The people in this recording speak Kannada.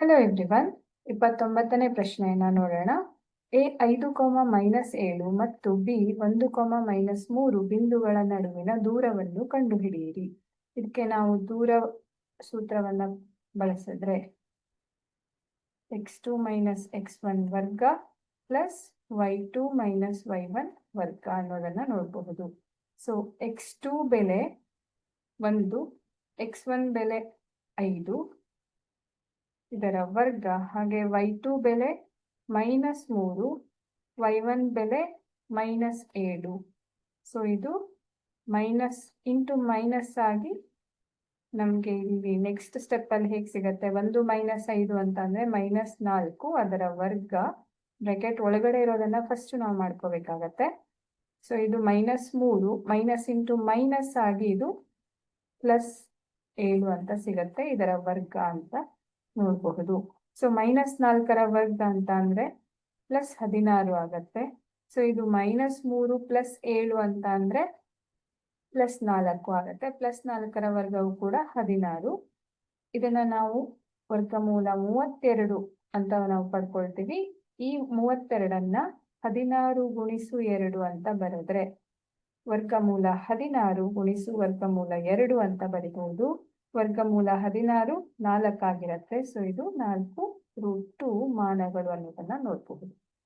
ಹಲೋ ಎವ್ರಿವನ್ ಇಪ್ಪತ್ತೊಂಬತ್ತನೇ ಪ್ರಶ್ನೆಯನ್ನ ನೋಡೋಣ. ಎ ಐದು ಕೋಮ ಮೈನಸ್ ಏಳು ಮತ್ತು ಬಿ ಒಂದು ಕೋಮ ಮೈನಸ್ ಮೂರು ಬಿಂದುಗಳ ನಡುವಿನ ದೂರವನ್ನು ಕಂಡುಹಿಡಿಯಿರಿ. ಇದಕ್ಕೆ ನಾವು ದೂರ ಸೂತ್ರವನ್ನು ಬಳಸಿದ್ರೆ x two minus x one ವರ್ಗ plus y two minus y one ವರ್ಗ ಅನ್ನೋದನ್ನ ನೋಡಬಹುದು. ಸೊ, ಎಕ್ಸ್ ಟು ಬೆಲೆ ಒಂದು, ಎಕ್ಸ್ ಒನ್ ಬೆಲೆ ಐದು ಇದರ ವರ್ಗ ಹಾಗೆ ವೈ ಟು ಬೆಲೆ ಮೈನಸ್ ಮೂರು ವೈ ಒನ್ ಬೆಲೆ ಮೈನಸ್ ಏಳು. ಸೊ ಇದು ಮೈನಸ್ ಇಂಟು ಮೈನಸ್ ಆಗಿ ನಮಗೆ ಇಲ್ಲಿ ನೆಕ್ಸ್ಟ್ ಸ್ಟೆಪ್ ಅಲ್ಲಿ ಹೇಗೆ ಸಿಗತ್ತೆ? ಒಂದು ಮೈನಸ್ ಐದು ಅಂತ ಅಂದರೆ ಮೈನಸ್ ನಾಲ್ಕು ಅದರ ವರ್ಗ ಬ್ರೆಕೆಟ್ ಒಳಗಡೆ ಇರೋದನ್ನ ಫಸ್ಟ್ ನಾವು ಮಾಡ್ಕೋಬೇಕಾಗತ್ತೆ. ಸೊ ಇದು ಮೈನಸ್ ಮೂರು ಮೈನಸ್ ಇಂಟು ಮೈನಸ್ ಆಗಿ ಇದು ಪ್ಲಸ್ ಏಳು ಅಂತ ಸಿಗತ್ತೆ ಇದರ ವರ್ಗ ಅಂತ. ನೋಡಬಹುದು. ಸೊ ಮೈನಸ್ ನಾಲ್ಕರ ವರ್ಗ ಅಂತ ಅಂದ್ರೆ ಪ್ಲಸ್ ಹದಿನಾರು ಆಗತ್ತೆ. ಸೊ ಇದು ಮೈನಸ್ ಮೂರು ಪ್ಲಸ್ ಏಳು ಅಂತ ಅಂದ್ರೆ ಪ್ಲಸ್ ನಾಲ್ಕು ಆಗತ್ತೆ. ಪ್ಲಸ್ ನಾಲ್ಕರ ವರ್ಗವು ಕೂಡ ಹದಿನಾರು. ಇದನ್ನ ನಾವು ವರ್ಗಮೂಲ ಮೂವತ್ತೆರಡು ಅಂತ ನಾವು ಪಡ್ಕೊಳ್ತೀವಿ. ಈ ಮೂವತ್ತೆರಡನ್ನ ಹದಿನಾರು ಗುಣಿಸು ಎರಡು ಅಂತ ಬರೆದ್ರೆ ವರ್ಗಮೂಲ ಹದಿನಾರು ಗುಣಿಸು ವರ್ಗಮೂಲ ಎರಡು ಅಂತ ಬರಿಬಹುದು. ವರ್ಗಮೂಲ ಹದಿನಾರು ನಾಲ್ಕಾಗಿರತ್ತೆ. ಸೊ ಇದು ನಾಲ್ಕು ರೂಟ್ ಟು ಮಾನಗಳು ಅನ್ನೋದನ್ನ ನೋಡಬಹುದು.